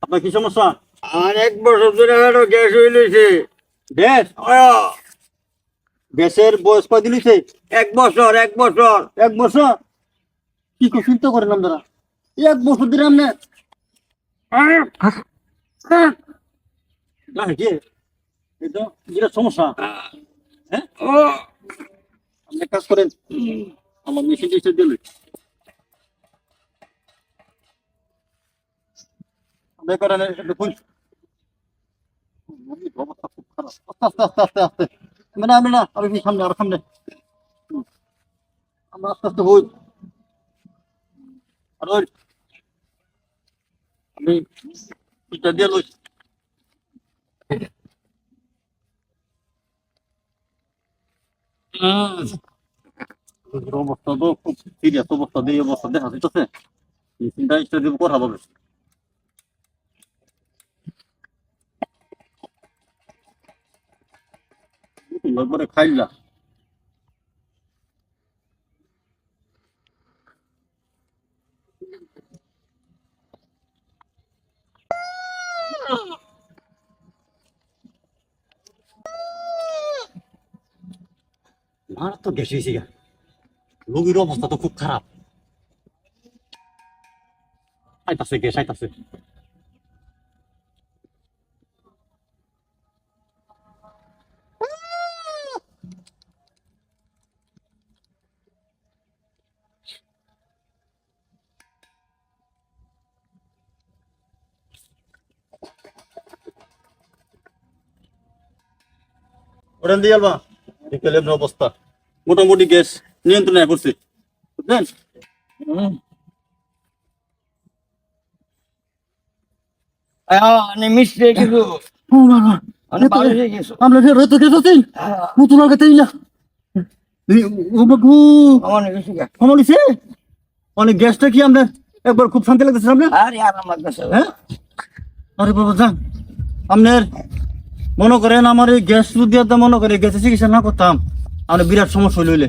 আপনার কি সমস্যা? আর এক বছর ধরে আরও গ্যাস হইলেছে গ্যাস? গ্যাসের বয়স কয় দিলিছে এক বছর এক বছর। এক বছর? কি করে চিন্তা করেন আপনারা। এক বছর কি? এটা সমস্যা। হ্যাঁ? আপনি কাজ করেন। আমার মেশিন দিলে। অবস্থা খুব আমি দিয়ে অবস্থা তো খুব সিরিয়াস অবস্থা দিয়ে অবস্থা দেখা যাইতেছে। মেশিনটা স্টার্ট দিব করা হবে একবারে খাইলা মারাত্মক গ্যাস হয়েছে গা রোগীর অবস্থা তো খুব খারাপ আইতাছে গ্যাস আইতাছে ওরেন দিয়ে আলবা। বিকেলে এমনি অবস্থা। মোটামুটি গ্যাস নিয়ন্ত্রণে করছি। বুঝলেন? কিছু। অনেক ভালো হয়ে গেছো আমরা ফের গ্যাস আছি মুতু লাগাতে না ও বাবু আমার কিছু কমন দিছে অনেক গ্যাসটা কি আমরা একবার খুব শান্তি লাগতেছে আর হ্যাঁ? আরে বাবা যান। আপনার মনে করেন আমার এই গ্যাস একটা মনে করে গ্যাসের চিকিৎসা না করতাম আমার বিরাট সমস্যা হইলে।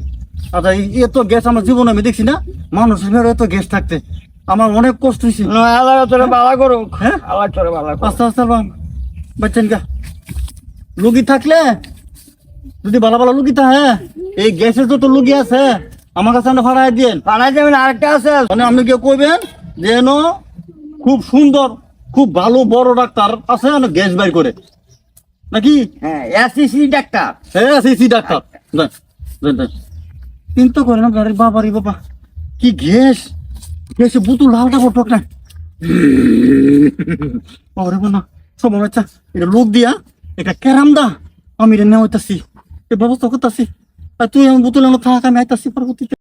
আচ্ছা এত গ্যাস আমার জীবনে আমি দেখছি না মানুষের ভেতরে এত গ্যাস থাকতে। আমার অনেক কষ্ট হয়েছে। আল্লাহ তোরে ভালো করুক। হ্যাঁ? আল্লাহ তোরে ভালো আস্তে আস্তে বাচ্চান গা। লুগি থাকলে যদি ভালো ভালো লুগি থাকে এই গ্যাসের যত লুগি আছে আমার কাছে আপনি ভাড়ায় দিন পানায় যাবেন আরেকটা আছে। মানে আপনি কেউ কইবেন যেন খুব সুন্দর খুব ভালো বড় ডাক্তার আছে গ্যাস বাইর করে। নাকি? হ্যাঁ এসিসি ডাক্তার। হ্যাঁ সিসি ডাক্তার। যান, যান। চিন্তা করেন গাড়ির বাবারি বাবা। কি গ্যাস? গ্যাসে বুতু লালটা বটক না। ওরে না সব আচ্ছা এটা লোক দিয়া এটা ক্যারাম দা। আমি এটা নেওয়াইতাছি এই ব্যবস্থা করতেছি। আর তুই আমি বুতুল থাক আমি আইতাছি পরবর্তীতে।